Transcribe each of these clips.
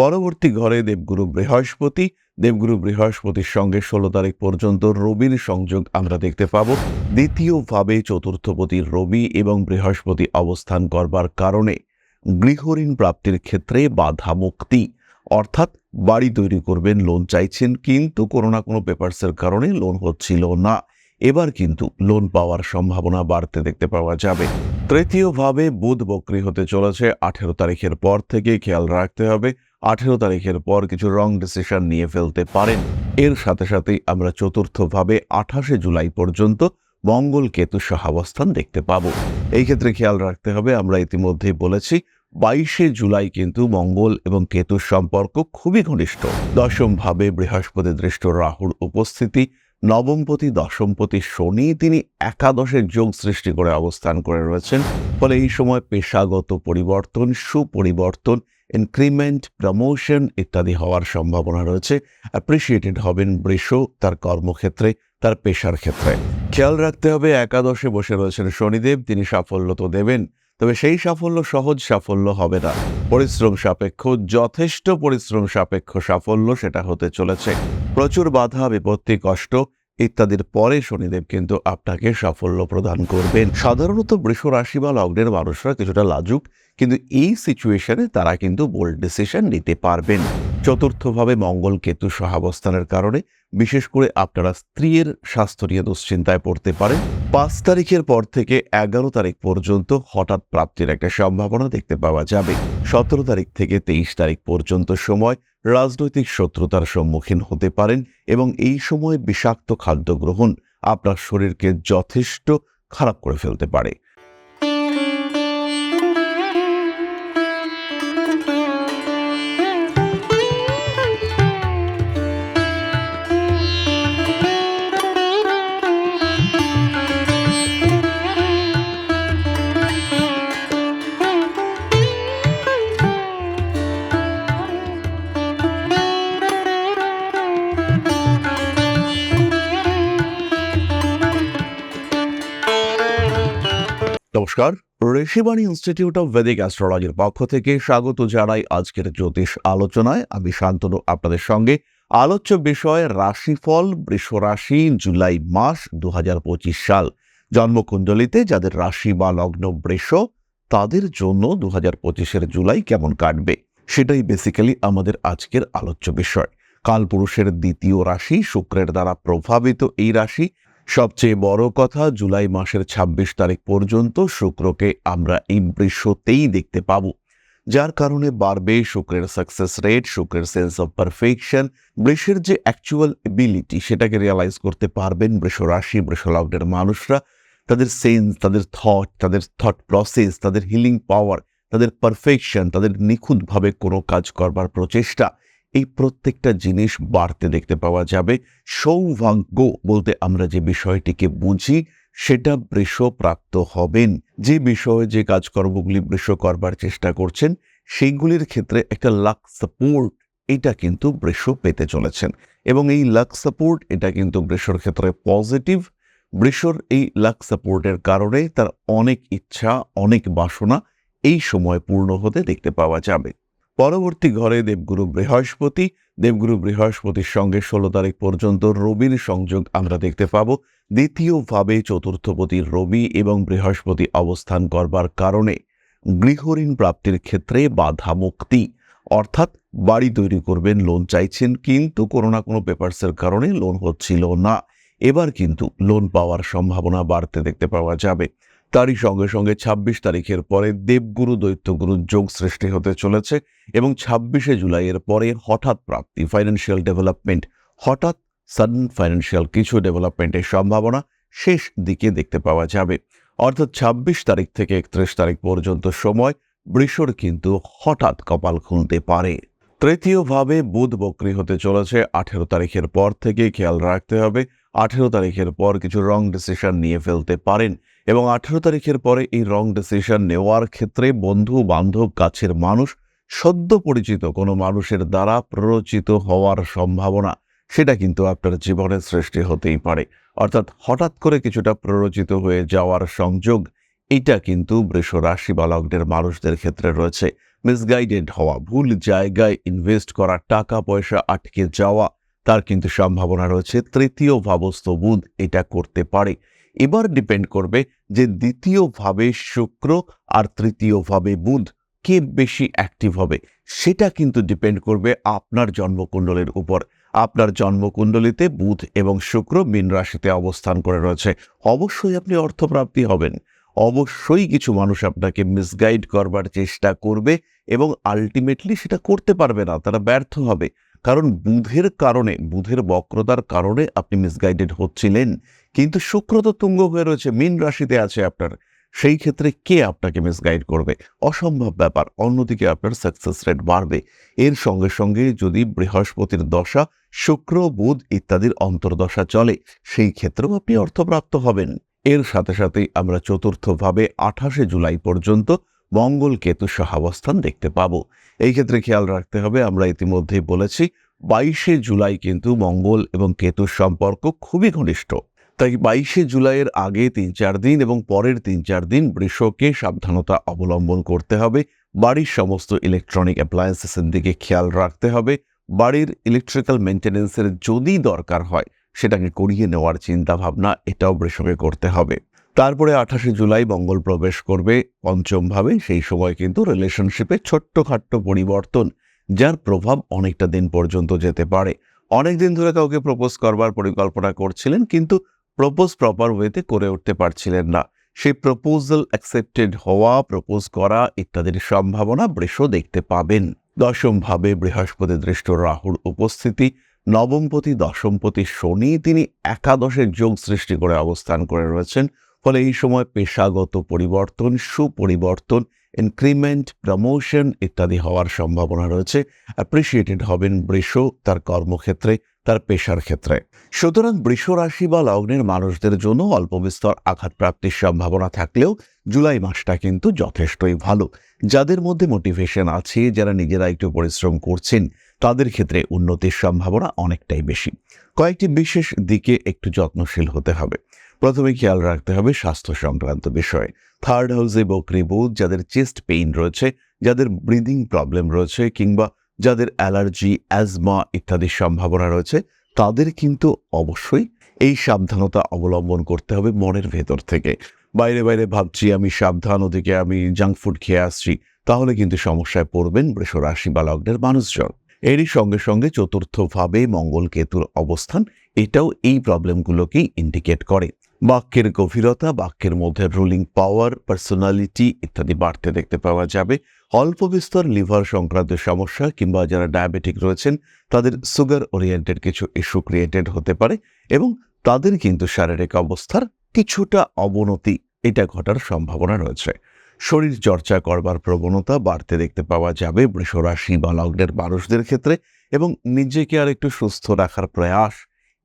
পরবর্তী ঘরে দেবগুরু বৃহস্পতি, দেবগুরু বৃহস্পতির সঙ্গে ষোলো তারিখ পর্যন্ত রবির সংযোগ আমরা দেখতে পাব। দ্বিতীয়ভাবে চতুর্থপতি রবি এবং বৃহস্পতি অবস্থান করবার কারণে গৃহঋণ প্রাপ্তির ক্ষেত্রে বাধা মুক্তি। অর্থাৎ বাড়ি তৈরি করবেন লোন চাইছেন, কিন্তু কোনো না কোনো পেপারসের কারণে লোন হচ্ছিল না। এবার কিন্তু লোন পাওয়ার সম্ভাবনা বাড়তে দেখতে পাওয়া যাবে। তৃতীয়ভাবে বুধ বক্রি হতে চলেছে। আঠেরো তারিখের পর থেকে খেয়াল রাখতে হবে। আঠেরো তারিখের পর কিছু রং ডিসিশন নিয়ে ফেলতে পারেন। এর সাথে সাথেই আমরা চতুর্থভাবে আঠাশে জুলাই পর্যন্ত মঙ্গল কেতু সহাবস্থান দেখতে পাব। এই ক্ষেত্রে খেয়াল রাখতে হবে, আমরা ইতিমধ্যেই বলেছি, বাইশে জুলাই কিন্তু মঙ্গল এবং কেতুর সম্পর্ক খুবই ঘনিষ্ঠ। দশম ভাবে বৃহস্পতি দৃষ্ট রাহুর উপস্থিতি, নবমপতি, দশমপতি শনি তিনি একাদশের যোগ সৃষ্টি করে অবস্থান করে রয়েছেন। ফলে এই সময় পেশাগত পরিবর্তন, সুপরিবর্তন ইনক্রিমেন্ট প্রমোশন ইত্যাদি হওয়ার সম্ভাবনা রয়েছে। অ্যাপ্রিসিয়েটেড হবেন বৃষ, তার কর্মক্ষেত্রে, তার পেশার ক্ষেত্রে। খেয়াল রাখতে হবে, একাদশে বসে রয়েছেন শনিদেব, তিনি সাফল্য তো দেবেন, তবে সেই সাফল্য সহজ সাফল্য হবে না। পরিশ্রম সাপেক্ষ, যথেষ্ট পরিশ্রম সাপেক্ষ সাফল্য সেটা হতে চলেছে। প্রচুর বাধা, বিপত্তি, কষ্ট ইত্যাদির পরে শনিদেব কিন্তু আপনাকে সাফল্য প্রদান করবেন। সাধারণত বৃষ রাশি বা লগ্নের মানুষরা কিছুটা লাজুক, কিন্তু এই সিচুয়েশনে তারা কিন্তু বোল্ড ডিসিশন নিতে পারবেন। চতুর্থভাবে মঙ্গল কেতু সহাবস্থানের কারণে বিশেষ করে আপনারা স্ত্রীর স্বাস্থ্য নিয়ে দুশ্চিন্তায় পড়তে পারেন। পাঁচ তারিখের পর থেকে এগারো তারিখ পর্যন্ত হঠাৎ প্রাপ্তির একটা সম্ভাবনা দেখতে পাওয়া যাবে। সতেরো তারিখ থেকে তেইশ তারিখ পর্যন্ত সময় রাজনৈতিক শত্রুতার সম্মুখীন হতে পারেন এবং এই সময়ে বিষাক্ত খাদ্য গ্রহণ আপনার শরীরকে যথেষ্ট খারাপ করে ফেলতে পারে। নমস্কার। ঋষিবাণী ইনস্টিটিউট অফ ভেদিক অ্যাস্ট্রোলজির পক্ষ থেকে স্বাগত জানাই আজকের জ্যোতিষ আলোচনায়। আমি শান্তনু, আপনাদের সঙ্গে। আলোচ্য বিষয়, রাশিফল বৃষ রাশি জুলাই মাস দু সাল। জন্মকুণ্ডলিতে যাদের রাশি বা লগ্ন বৃষ, তাদের জন্য দু হাজার পঁচিশের জুলাই কেমন কাটবে? সেটাই বেসিক্যালি আমাদের আজকের আলোচ্য বিষয়। কালপুরুষের দ্বিতীয় রাশি, শুক্রের দ্বারা প্রভাবিত এই রাশি সবচেয়ে বড় কথা, জুলাই মাসের ২৬ তারিখ পর্যন্ত শুক্রকে আমরা এই বৃষতেই দেখতে পাব। যার কারণে বাড়বে শুক্রের সাকসেস রেট শুক্রের সেন্স অফ পারফেকশন বৃষের যে অ্যাকচুয়াল এবিলিটি সেটাকে রিয়ালাইজ করতে পারবেন বৃষ রাশি, বৃষ লগ্নের মানুষরা। তাদের সেন্স তাদের থট তাদের থট প্রসেস তাদের হিলিং পাওয়ার তাদের পারফেকশন তাদের নিখুঁতভাবে কোনো কাজ করবার প্রচেষ্টা। এই প্রত্যেকটা জিনিস বাড়তে দেখতে পাওয়া যাবে। সৌভাগ্য বলতে আমরা যে বিষয়টিকে বুঝি, সেটা বৃষ প্রাপ্ত হবেন। যে বিষয়ে যে কাজকর্মগুলি বৃষ করবার চেষ্টা করছেন, সেইগুলির ক্ষেত্রে একটা লাক সাপোর্ট, এটা কিন্তু বৃষ পেতে চলেছেন। এবং এই লাক সাপোর্ট, এটা কিন্তু বৃষর ক্ষেত্রে পজিটিভ। বৃষর এই লাক সাপোর্টের কারণে তার অনেক ইচ্ছা, অনেক বাসনা এই সময় পূর্ণ হতে দেখতে পাওয়া যাবে। পরবর্তী ঘরে দেবগুরু বৃহস্পতি, দেবগুরু বৃহস্পতির সঙ্গে ষোলো তারিখ পর্যন্ত রবির সংযোগ আমরা দেখতে পাব। দ্বিতীয়ভাবে চতুর্থপতি রবি এবং বৃহস্পতি অবস্থান করবার কারণে গৃহঋণ প্রাপ্তির ক্ষেত্রে বাধা মুক্তি। অর্থাৎ বাড়ি তৈরি করবেন লোন চাইছেন, কিন্তু কোনো না কোনো পেপারসের কারণে লোন হচ্ছিল না। এবার কিন্তু লোন পাওয়ার সম্ভাবনা বাড়তে দেখতে পাওয়া যাবে। তারই সঙ্গে সঙ্গে ২৬ তারিখের পরে দেবগুরু দৈত্যগুরু যোগ সৃষ্টি হতে চলেছে এবং ছাব্বিশে জুলাইয়ের পরে হঠাৎ প্রাপ্তি ফাইন্যান্সিয়াল ডেভেলপমেন্ট হঠাৎ সাডেন ফাইন্যান্সিয়াল কিছু ডেভেলপমেন্টের সম্ভাবনা শেষ দিকে দেখতে পাওয়া যাবে। অর্থাৎ ২৬ তারিখ থেকে একত্রিশ তারিখ পর্যন্ত সময় বৃষর কিন্তু হঠাৎ কপাল খুলতে পারে। তৃতীয়ভাবে বুধ বক্রি হতে চলেছে, আঠেরো তারিখের পর থেকে খেয়াল রাখতে হবে। আঠেরো তারিখের পর কিছু রং ডিসিশন নিয়ে ফেলতে পারেন। এবং আঠেরো তারিখের পরে এই রং ডিসিশন নেওয়ার ক্ষেত্রে বন্ধু, বান্ধব, কাছের মানুষ, সদ্য পরিচিত কোনো মানুষের দ্বারা প্ররোচিত হওয়ার সম্ভাবনা, সেটা কিন্তু আপনার জীবনে সৃষ্টি হতেই পারে। অর্থাৎ হঠাৎ করে কিছুটা প্ররোচিত হয়ে যাওয়ার সংযোগ, এটা কিন্তু বৃষ রাশি বা লগ্নের মানুষদের ক্ষেত্রে রয়েছে। মিসগাইডেড হওয়া, ভুল জায়গায় ইনভেস্ট করা, টাকা পয়সা আটকে যাওয়া, তার কিন্তু সম্ভাবনা রয়েছে। তৃতীয় ভাবস্থ বুধ এটা করতে পারে। এবার ডিপেন্ড করবে যে দ্বিতীয় ভাবে শুক্র আর তৃতীয় ভাবে বুধ কে বেশি অ্যাক্টিভ হবে। সেটা কিন্তু ডিপেন্ড করবে আপনার জন্মকুণ্ডলের উপর। আপনার জন্মকুণ্ডলিতে বুধ এবং শুক্র মীন রাশিতে অবস্থান করে রয়েছে। অবশ্যই আপনি অর্থপ্রাপ্তি হবেন। অবশ্যই কিছু মানুষ আপনাকে মিসগাইড করবার চেষ্টা করবে এবং আলটিমেটলি সেটা করতে পারবে না, তারা ব্যর্থ হবে। কারণ বুধের কারণে, বুধের বক্রতার কারণে আপনি মিসগাইডেড হচ্ছিলেন। কিন্তু শুক্র তো তুঙ্গ হয়ে রয়েছে, মীন রাশিতে আছে আপনার। সেই ক্ষেত্রে কে আপনাকে মিসগাইড করবে? অসম্ভব ব্যাপার, অন্যদিকে আপনার সাকসেস রেট বাড়বে। এর সঙ্গে সঙ্গে যদি বৃহস্পতির দশা, শুক্র, বুধ ইত্যাদির অন্তর্দশা চলে, সেই ক্ষেত্রেও আপনি অর্থপ্রাপ্ত হবেন। এর সাথে সাথেই আমরা চতুর্থভাবে আঠাশে জুলাই পর্যন্ত মঙ্গল কেতু সহাবস্থান দেখতে পাব। এই ক্ষেত্রে খেয়াল রাখতে হবে, আমরা ইতিমধ্যেই বলেছি, বাইশে জুলাই কিন্তু মঙ্গল এবং কেতুর সম্পর্ক খুবই ঘনিষ্ঠ। তাই বাইশে জুলাইয়ের আগে তিন চার দিন এবং পরের তিন চার দিন বৃষকে সাবধানতা অবলম্বন করতে হবে। বাড়ির সমস্ত ইলেকট্রনিক অ্যাপ্লায়েন্সেসের দিকে খেয়াল রাখতে হবে। বাড়ির ইলেকট্রিক্যাল মেনটেন্যান্সের যদি দরকার হয়, সেটাকে করিয়ে নেওয়ার চিন্তা ভাবনা এটাও বৃষকে করতে হবে। তারপরে আঠাশে জুলাই মঙ্গল প্রবেশ করবে পঞ্চমভাবে। সেই সময় কিন্তু রিলেশনশিপে ছোট্টখাট্ট পরিবর্তন, যার প্রভাব অনেকটা দিন পর্যন্ত যেতে পারে। অনেক দিন ধরে কাউকে প্রপোজ করবার পরিকল্পনা করছিলেন, কিন্তু প্রপোজ প্রপার ওয়েতে করে উঠতে পারছিলেন না। সেই প্রপোজাল অ্যাকসেপ্টেড হওয়া প্রপোজ করা ইত্যাদির সম্ভাবনা বৃষ দেখতে পাবেন। দশমভাবে বৃহস্পতি দৃষ্ট রাহুর উপস্থিতি, নবমপতি, দশমপতি শনি তিনি একাদশের যোগ সৃষ্টি করে অবস্থান করে রয়েছেন। ফলে এই সময় পেশাগত পরিবর্তন, সুপরিবর্তন ইনক্রিমেন্ট প্রমোশন ইত্যাদি হওয়ার সম্ভাবনা রয়েছে। অ্যাপ্রিসিয়েটেড হবেন বৃষ তার কর্মক্ষেত্রে। তার পেশার ক্ষেত্রে। সুতরাং বৃষ রাশি বা লগ্নের মানুষদের জন্য অল্প বিস্তর আঘাত প্রাপ্তির সম্ভাবনা থাকলেও জুলাই মাসটা কিন্তু যথেষ্টই ভালো। যাদের মধ্যে মোটিভেশন আছে, যারা নিজেরা একটু পরিশ্রম করছেন, তাদের ক্ষেত্রে উন্নতির সম্ভাবনা অনেকটাই বেশি। কয়েকটি বিশেষ দিকে একটু যত্নশীল হতে হবে। প্রথমে খেয়াল রাখতে হবে স্বাস্থ্য সংক্রান্ত বিষয়ে। থার্ড হাউসে বকরি বুধ যাদের চেস্ট পেইন রয়েছে, যাদের ব্রিদিং প্রবলেম রয়েছে কিংবা যাদের অ্যালার্জি, অ্যাজমা ইত্যাদির সম্ভাবনা রয়েছে, তাদের কিন্তু অবশ্যই এই সাবধানতা অবলম্বন করতে হবে মনের ভেতর থেকে। বাইরে বাইরে ভাবছি, আমি সাবধান, ওদিকে আমি জাঙ্ক ফুড খেয়ে আসছি, তাহলে কিন্তু সমস্যায় পড়বেন বৃষ রাশি বা লগ্নের মানুষজন। এরই সঙ্গে সঙ্গে চতুর্থভাবে মঙ্গল কেতুর অবস্থান, এটাও এই প্রবলেমগুলোকেই ইন্ডিকেট করে। বাক্যের গভীরতা, বাক্যের মধ্যে রুলিং পাওয়ার পার্সোনালিটি ইত্যাদি বাড়তে দেখতে পাওয়া যাবে। অল্প বিস্তর লিভার সংক্রান্ত সমস্যা কিংবা যারা ডায়াবেটিক রয়েছেন, তাদের সুগার ওরিয়েন্টেড কিছু ইস্যু ক্রিয়েটেড হতে পারে এবং তাদের কিন্তু শারীরিক অবস্থার কিছুটা অবনতি, এটা ঘটার সম্ভাবনা রয়েছে। শরীর চর্চা করবার প্রবণতা বাড়তে দেখতে পাওয়া যাবে বৃষরাশি বা লগ্নের মানুষদের ক্ষেত্রে এবং নিজেকে আর একটু সুস্থ রাখার প্রয়াস,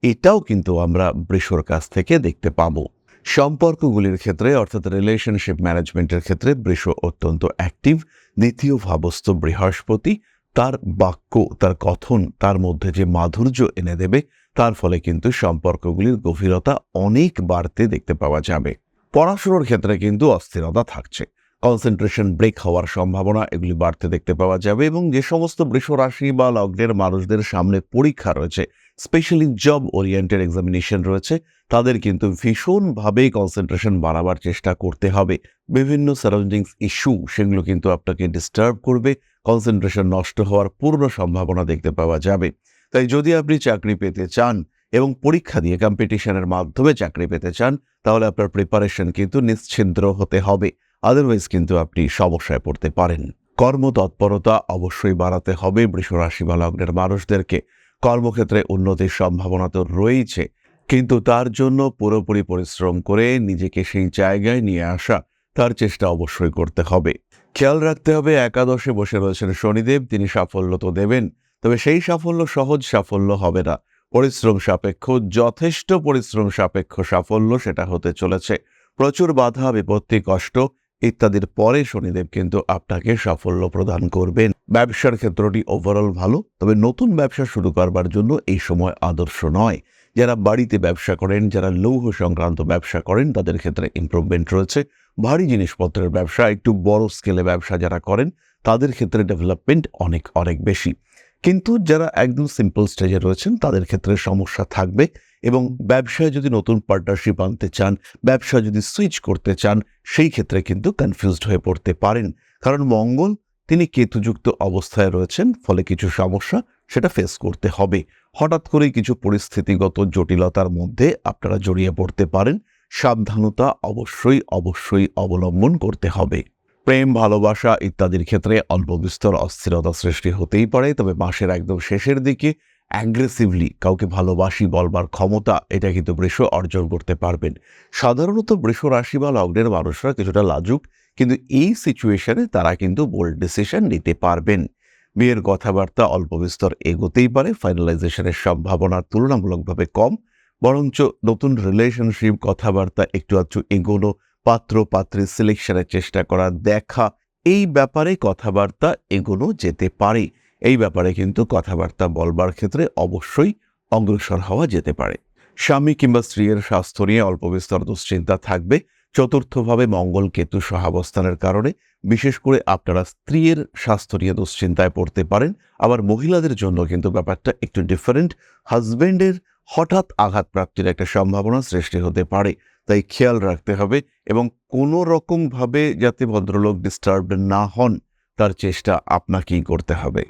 এটাও কিন্তু আমরা বৃষর কাছ থেকে দেখতে পাবো। সম্পর্কগুলির ক্ষেত্রে, অর্থাৎ রিলেশনশিপ ম্যানেজমেন্টের ক্ষেত্রে, বৃষ অত্যন্ত অ্যাক্টিভ দ্বিতীয় ভাবস্থ বৃহস্পতি, তার বাক্য, তার কথন, তার মধ্যে যে মাধুর্য এনে দেবে, তার ফলে কিন্তু সম্পর্কগুলির গভীরতা অনেক বাড়তে দেখতে পাওয়া যাবে। পড়াশুনোর ক্ষেত্রে কিন্তু অস্থিরতা থাকছে। কনসেন্ট্রেশন ব্রেক হওয়ার সম্ভাবনা এগুলি বাড়তে দেখতে পাওয়া যাবে এবং যে সমস্ত বৃষ রাশি বা লগ্নের মানুষদের সামনে পরীক্ষা রয়েছে স্পেশালি জব ওরিয়েন্টেড এক্সামিনেশন রয়েছে তাদের কিন্তু ভীষণভাবে কনসেন্ট্রেশন বাড়াবার চেষ্টা করতে হবে। বিভিন্ন সারাউন্ডিংস ইস্যু সেগুলো কিন্তু আপনাকে ডিস্টার্ব করবে কনসেন্ট্রেশন নষ্ট হওয়ার পূর্ণ সম্ভাবনা দেখতে পাওয়া যাবে। তাই যদি আপনি চাকরি পেতে চান এবং পরীক্ষা দিয়ে কম্পিটিশনের মাধ্যমে চাকরি পেতে চান, তাহলে আপনার প্রিপারেশন কিন্তু নিশ্চিদ্র হতে হবে। আদারওয়াইজ কিন্তু আপনি সমস্যায় পড়তে পারেন। কর্মতৎপরতা অবশ্যই বাড়াতে হবে বৃষরাশি বা লগ্নের মানুষদেরকে। কর্মক্ষেত্রে উন্নতির সম্ভাবনা তো রয়েছে কিন্তু তার জন্য পুরোপুরি পরিশ্রম করে নিজেকে সেই জায়গায় নিয়ে আসা তার চেষ্টা অবশ্যই করতে হবে। খেয়াল রাখতে হবে, একাদশে বসে রয়েছেন শনিদেব, তিনি সাফল্য তো দেবেন, তবে সেই সাফল্য সহজ সাফল্য হবে না। পরিশ্রম সাপেক্ষ, যথেষ্ট পরিশ্রম সাপেক্ষ সাফল্য সেটা হতে চলেছে। প্রচুর বাধা, বিপত্তি, কষ্ট ইত্যাদির পরে শনিদেব কিন্তু আপনাকে সাফল্য প্রদান করবেন। ব্যবসার ক্ষেত্রটি ওভারঅল ভালো, তবে নতুন ব্যবসা শুরু করবার জন্য এই সময় আদর্শ নয়। যারা বাড়িতে ব্যবসা করেন, যারা লৌহ সংক্রান্ত ব্যবসা করেন, তাদের ক্ষেত্রে ইমপ্রুভমেন্ট রয়েছে। ভারী জিনিসপত্রের ব্যবসা, একটু বড় স্কেলে ব্যবসা যারা করেন, তাদের ক্ষেত্রে ডেভেলপমেন্ট অনেক অনেক বেশি। কিন্তু যারা একদম সিম্পল স্টেজে রয়েছেন, তাদের ক্ষেত্রে সমস্যা থাকবে এবং ব্যবসায় যদি নতুন পার্টনারশিপ আনতে চান, ব্যবসা যদি সুইচ করতে চান, সেই ক্ষেত্রে কিন্তু কনফিউজড হয়ে পড়তে পারেন। কারণ মঙ্গল, তিনি কেতুযুক্ত অবস্থায় রয়েছেন, ফলে কিছু সমস্যা সেটা ফেস করতে হবে। হঠাৎ করেই কিছু পরিস্থিতিগত জটিলতার মধ্যে আপনারা জড়িয়ে পড়তে পারেন। সাবধানতা অবশ্যই অবশ্যই অবলম্বন করতে হবে। প্রেম, ভালোবাসা ইত্যাদির ক্ষেত্রে অল্প বিস্তর অস্থিরতা সৃষ্টি হতেই পারে, তবে মাসের একদম শেষের দিকে অ্যাগ্রেসিভলি কাউকে ভালোবাসি বলবার ক্ষমতা, এটা কিন্তু বৃষ অর্জন করতে পারবেন। সাধারণত বৃষ রাশি বা লগ্নের মানুষরা কিছুটা লাজুক, কিন্তু এই সিচুয়েশনে তারা কিন্তু বোল্ড ডিসিশন নিতে পারবেন। বিয়ের কথাবার্তা অল্প বিস্তর এগোতেই পারে ফাইনালাইজেশনের সম্ভাবনা তুলনামূলকভাবে কম, বরঞ্চ নতুন রিলেশনশিপ কথাবার্তা একটু আধটু এগোনো পাত্র পাত্রীর সিলেকশনের চেষ্টা করা, দেখা, এই ব্যাপারে কথাবার্তা এগোনো যেতে পারে। এই ব্যাপারে কিন্তু কথাবার্তা বলবার ক্ষেত্রে অবশ্যই অগ্রসর হওয়া যেতে পারে। স্বামী কিংবা স্ত্রীর স্বাস্থ্য নিয়ে অল্প বিস্তর দুশ্চিন্তা থাকবে। চতুর্থভাবে মঙ্গল কেতু সহাবস্থানের কারণে বিশেষ করে আপনারা স্ত্রীর স্বাস্থ্য নিয়ে দুশ্চিন্তায় পড়তে পারেন, আবার মহিলাদের জন্য কিন্তু ব্যাপারটা একটু ডিফারেন্ট হাজব্যান্ডের হঠাৎ আঘাত প্রাপ্তির একটা সম্ভাবনা সৃষ্টি হতে পারে, তাই খেয়াল রাখতে হবে এবং কোনো রকমভাবে যাতে ভদ্রলোক ডিস্টার্ব না হন, তার চেষ্টা আপনাকেই করতে হবে।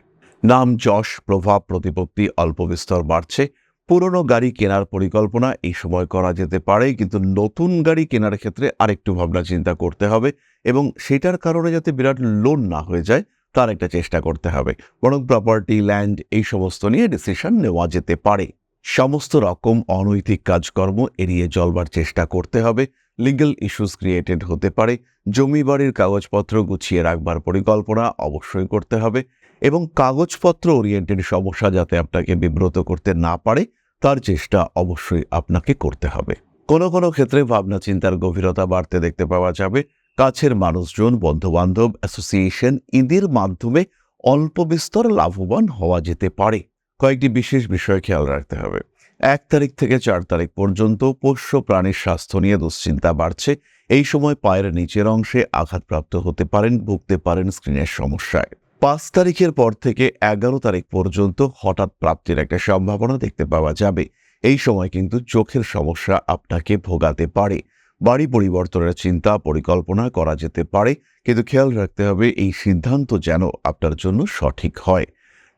নাম যশ, প্রভাব, প্রতিপত্তি, অল্প বিস্তর বাড়ছে। পুরনো গাড়ি কেনার পরিকল্পনা এই সময় করা যেতে পারে, কিন্তু নতুন গাড়ি কেনার ক্ষেত্রে আরেকটু ভাবনা চিন্তা করতে হবে এবং সেটার কারণে যাতে বিরাট লোন না হয়ে যায়, তার একটা চেষ্টা করতে হবে। বরং প্রপার্টি ল্যান্ড এই সমস্ত নিয়ে ডিসিশন নেওয়া যেতে পারে। সমস্ত রকম অনৈতিক কাজকর্ম এড়িয়ে চলবার চেষ্টা করতে হবে। লিগ্যাল ইস্যুস ক্রিয়েটেড হতে পারে। জমি বাড়ির কাগজপত্র গুছিয়ে রাখবার পরিকল্পনা অবশ্যই করতে হবে। এবং কাগজপত্র ওরিয়েন্টেড সমস্যা যাতে আপনাকে বিব্রত করতে না পারে, তার চেষ্টা অবশ্যই আপনাকে করতে হবে। কোনো কোনো ক্ষেত্রে ভাবনা চিন্তার গভীরতা বাড়তে দেখতে পাওয়া যাবে। কাছের মানুষজন, বন্ধুবান্ধব অ্যাসোসিয়েশন এদের মাধ্যমে অল্প বিস্তর লাভবান হওয়া যেতে পারে। কয়েকটি বিশেষ বিষয় খেয়াল রাখতে হবে। এক তারিখ থেকে চার তারিখ পর্যন্ত পোষ্য প্রাণীর স্বাস্থ্য নিয়ে দুশ্চিন্তা বাড়ছে। এই সময় পায়ের নিচের অংশে আঘাতপ্রাপ্ত হতে পারেন, ভুগতে পারেন স্ক্রিনের সমস্যায়। পাঁচ তারিখের পর থেকে এগারো তারিখ পর্যন্ত হঠাৎ প্রাপ্তির একটা সম্ভাবনা দেখতে পাওয়া যাবে। এই সময় কিন্তু চোখের সমস্যা আপনাকে ভোগাতে পারে। বাড়ি পরিবর্তনের চিন্তা, পরিকল্পনা করা যেতে পারে, কিন্তু খেয়াল রাখতে হবে এই সিদ্ধান্ত যেন আপনার জন্য সঠিক হয়।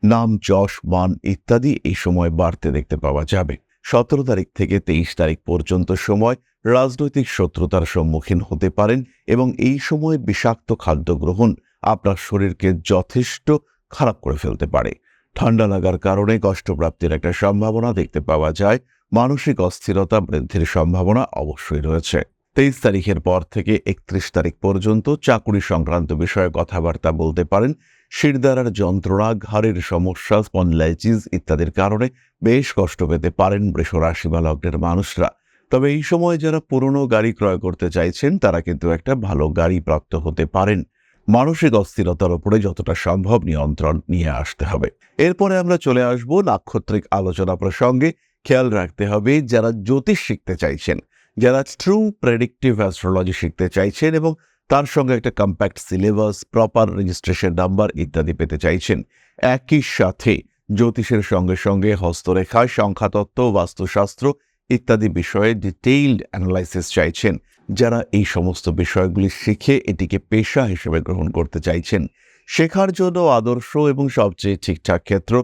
নাম, যশ, মান ইত্যাদি এই সময় বাড়তে দেখতে পাওয়া যাবে। সতেরো তারিখ থেকে তেইশ তারিখ পর্যন্ত সময় রাজনৈতিক শত্রুতার সম্মুখীন হতে পারেন এবং এই সময় বিষাক্ত খাদ্য গ্রহণ আপনার শরীরকে যথেষ্ট খারাপ করে ফেলতে পারে। ঠান্ডা লাগার কারণে কষ্টপ্রাপ্তির একটা সম্ভাবনা দেখতে পাওয়া যায়। মানসিক অস্থিরতা বৃদ্ধির সম্ভাবনা অবশ্যই রয়েছে। তেইশ তারিখের পর থেকে একত্রিশ তারিখ পর্যন্ত চাকুরি সংক্রান্ত বিষয়ে কথাবার্তা বলতে পারেন। শিরদারার যন্ত্রণা, ঘাড়ের সমস্যা স্পন্ডলাইচিস ইত্যাদির কারণে বেশ কষ্ট পেতে পারেন বৃষ রাশি বা লগ্নের মানুষরা। তবে এই সময় যারা পুরনো গাড়ি ক্রয় করতে চাইছেন, তারা কিন্তু একটা ভালো গাড়ি প্রাপ্ত হতে পারেন। মানসিক অস্থিরতার উপরে যতটা সম্ভব নিয়ন্ত্রণ নিয়ে আসতে হবে। এরপরে আমরা চলে আসব নাক্ষত্রিক আলোচনা প্রসঙ্গে। খেয়াল রাখতে হবে যারা জ্যোতিষ শিখতে চাইছেন, যারা ট্রু প্রেডিক্টিভ অ্যাস্ট্রোলজি শিখতে চাইছেন এবং তার সঙ্গে একটা compact syllabus proper registration number ইত্যাদি পেতে চাইছেন, একই সাথে জ্যোতিষের সঙ্গে সঙ্গে হস্তরেখা, সংখ্যাতত্ত্ব, বাস্তুশাস্ত্র ইত্যাদি বিষয়ে ডিটেইলড অ্যানালাইসিস চাইছেন। যারা এই সমস্ত বিষয়গুলি শিখে এটিকে পেশা হিসেবে গ্রহণ করতে চাইছেন, শেখার জন্য আদর্শ এবং সবচেয়ে ঠিকঠাক ক্ষেত্র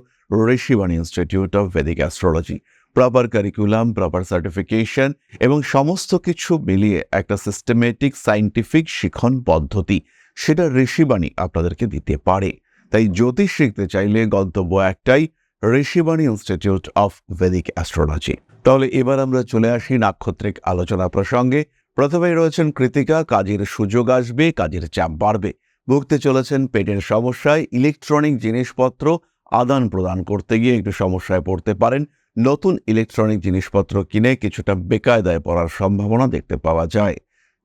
Rishibani institute of Vedic astrology proper curriculum proper certification এবং সমস্ত কিছু মিলিয়ে একটা সিস্টেমেটিক সাইন্টিফিক শিখন পদ্ধতি, সেটা ঋষিবাণী আপনাদেরকে দিতে পারে। তাই জ্যোতিষ শিখতে চাইলে গন্তব্য একটাই Rishibani institute of Vedic astrology তাহলে এবার আমরা চলে আসি নাক্ষত্রিক আলোচনা প্রসঙ্গে। প্রথমেই রয়েছেন কৃতিকা, কাজের সুযোগ আসবে, কাজের চাপ বাড়বে। ভুগতে চলেছেন পেটের সমস্যায়, ইলেকট্রনিক জিনিসপত্র আদান প্রদান করতে গিয়ে একটু সমস্যায় পড়তে পারেন। নতুন ইলেকট্রনিক জিনিসপত্র কিনে কিছুটা বেকায়দায় পড়ার সম্ভাবনা দেখতে পাওয়া যায়।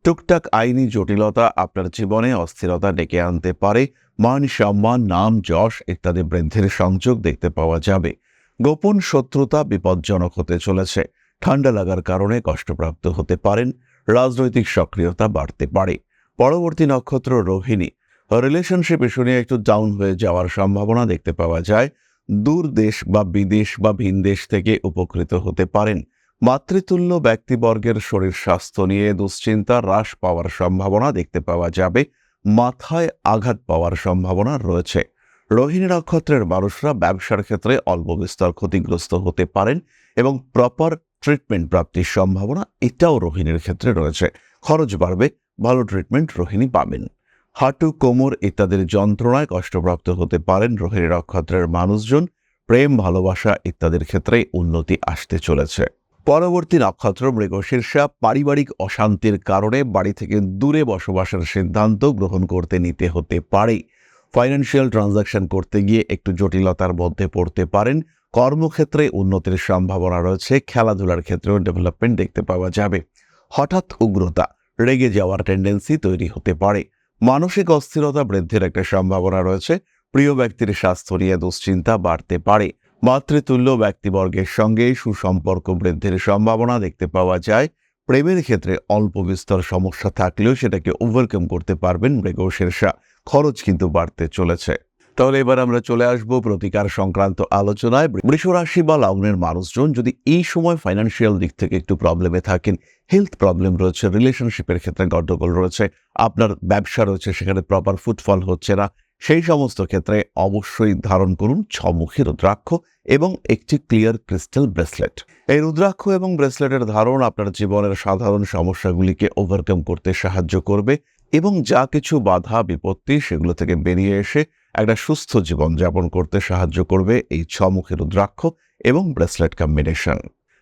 টুকটাক আইনি জটিলতা আপনার জীবনে অস্থিরতা ডেকে আনতে পারে। মান সম্মান, নাম, যশ ইত্যাদি বৃদ্ধির সংযোগ দেখতে পাওয়া যাবে। গোপন শত্রুতা বিপজ্জনক হতে চলেছে। ঠান্ডা লাগার কারণে কষ্টপ্রাপ্ত হতে পারেন। রাজনৈতিক সক্রিয়তা বাড়তে পারে। পরবর্তী নক্ষত্র রোহিণী। রিলেশনশিপ ইস্যু নিয়ে একটু ডাউন হয়ে যাওয়ার সম্ভাবনা দেখতে পাওয়া যায়। দূর দেশ বা বিদেশ বা ভিন দেশ থেকে উপকৃত হতে পারেন। মাতৃতুল্য ব্যক্তিবর্গের শরীর স্বাস্থ্য নিয়ে দুশ্চিন্তা হ্রাস পাওয়ার সম্ভাবনা দেখতে পাওয়া যাবে। মাথায় আঘাত পাওয়ার সম্ভাবনা রয়েছে। রোহিণী নক্ষত্রের মানুষরা ব্যবসার ক্ষেত্রে অল্প বিস্তর ক্ষতিগ্রস্ত হতে পারেন এবং প্রপার ট্রিটমেন্ট প্রাপ্তির সম্ভাবনা, এটাও রোহিণীর ক্ষেত্রে রয়েছে। খরচ বাড়বে, ভালো ট্রিটমেন্ট রোহিণী পাবেন। হাঁটু, কোমর ইত্যাদির যন্ত্রণায় কষ্টপ্রাপ্ত হতে পারেন রোহিণী নক্ষত্রের মানুষজন। প্রেম, ভালোবাসা ইত্যাদির ক্ষেত্রে উন্নতি আসতে চলেছে। পরবর্তী নক্ষত্র মৃগশীর্ষা পারিবারিক অশান্তির কারণে বাড়ি থেকে দূরে বসবাসের সিদ্ধান্ত গ্রহণ করতে নিতে হতে পারে। ফাইন্যান্সিয়াল ট্রানজাকশন করতে গিয়ে একটু জটিলতার মধ্যে পড়তে পারেন। কর্মক্ষেত্রে উন্নতির সম্ভাবনা রয়েছে, খেলাধুলার ক্ষেত্রেও ডেভেলপমেন্ট দেখতে পাওয়া যাবে। হঠাৎ উগ্রতা, রেগে যাওয়ার টেন্ডেন্সি তৈরি হতে পারে। মানসিক অস্থিরতা বৃদ্ধির একটা সম্ভাবনা রয়েছে, প্রিয় ব্যক্তির স্বাস্থ্য নিয়ে দুশ্চিন্তা বাড়তে পারে। মাতৃতুল্য ব্যক্তিবর্গের সঙ্গে সুসম্পর্ক বৃদ্ধির সম্ভাবনা দেখতে পাওয়া যায়। প্রেমের ক্ষেত্রে অল্প বিস্তর সমস্যা থাকলেও সেটাকে ওভারকাম করতে পারবেন মৃগশীর্ষা খরচ কিন্তু বাড়তে চলেছে। তাহলে এবার আমরা চলে আসব প্রতিকার সংক্রান্ত আলোচনায়। বৃষ রাশি বা লগ্নের মানুষজন যদি এই সময় ফাইন্যান্সিয়াল দিক থেকে একটু প্রবলেমে থাকেন হেলথ প্রবলেম রয়েছে রিলেশনশিপের ক্ষেত্রে গণ্ডগোল রয়েছে, আপনার ব্যবসা রয়েছে, সেখানে প্রপার ফুটফল হচ্ছে না, সেই সমস্ত ক্ষেত্রে অবশ্যই ধারণ করুন ছমুখী রুদ্রাক্ষ এবং একটি ক্লিয়ার ক্রিস্টাল ব্রেসলেট এই রুদ্রাক্ষ এবং ব্রেসলেটের ধারণ আপনার জীবনের সাধারণ সমস্যাগুলিকে ওভারকাম করতে সাহায্য করবে এবং যা কিছু বাধা, বিপত্তি, সেগুলো থেকে বেরিয়ে এসে একটা সুস্থ জীবন যাপন করতে সাহায্য করবে এই ছমুখী রুদ্রাক্ষ এবং ব্রেসলেট কম্বিনেশন।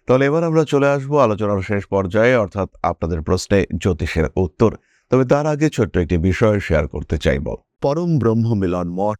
তাহলে এবার আমরা চলে আসব আলোচনার শেষ পর্যায়ে, অর্থাৎ আপনাদের প্রশ্নে জ্যোতিষের উত্তর। তবে তার আগে ছোট্ট একটি বিষয় শেয়ার করতে চাইব। পরম ব্রহ্ম মিলন মঠ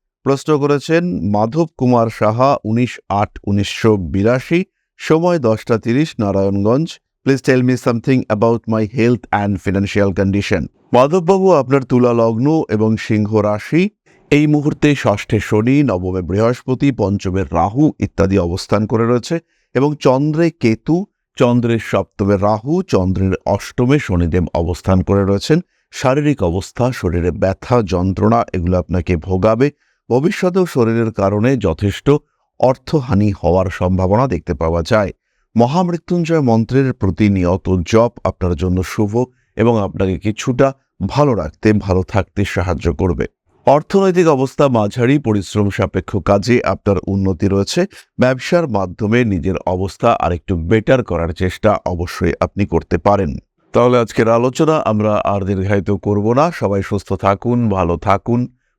প্রশ্ন করেছেন, মাধব কুমার সাহা উনিশ আট উনিশশো বিরাশি, সময় দশটা তিরিশ, Narayanganj. Please tell me something about my health and financial condition মাধববাবু, আপনার তুলা লগ্ন এবং সিংহ রাশি। এই মুহূর্তে ষষ্ঠে শনি, নবমে বৃহস্পতি পঞ্চমের রাহু ইত্যাদি অবস্থান করে রয়েছে এবং চন্দ্রে কেতু চন্দ্রের সপ্তমে রাহু, চন্দ্রের অষ্টমে শনিদেব অবস্থান করে রয়েছেন। শারীরিক অবস্থা, শরীরে ব্যথা, যন্ত্রণা, এগুলো আপনাকে ভোগাবে। ভবিষ্যতেও শরীরের কারণে যথেষ্ট অর্থহানি হওয়ার সম্ভাবনা দেখতে পাওয়া যায়। মহামৃত্যুঞ্জয় মন্ত্রের প্রতিনিয়ত জপ আপনার জন্য শুভ এবং আপনাকে কিছুটা ভালো রাখতে, ভালো থাকতে সাহায্য করবে। অর্থনৈতিক অবস্থা মাঝারি, পরিশ্রম সাপেক্ষ কাজে আপনার উন্নতি রয়েছে। ব্যবসার মাধ্যমে নিজের অবস্থা আরেকটু বেটার করার চেষ্টা অবশ্যই আপনি করতে পারেন। তাহলে আজকের আলোচনা আমরা আর দীর্ঘায়িত করব না। সবাই সুস্থ থাকুন, ভালো থাকুন।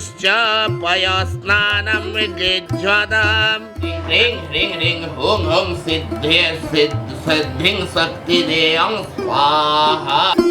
यज्ञहेतुश्च पयस्नानं सिद्धि ह्रीं हुं हुं सिद्धे सिद्ध सिद्धिं शक्तिदेयं स्वाहा।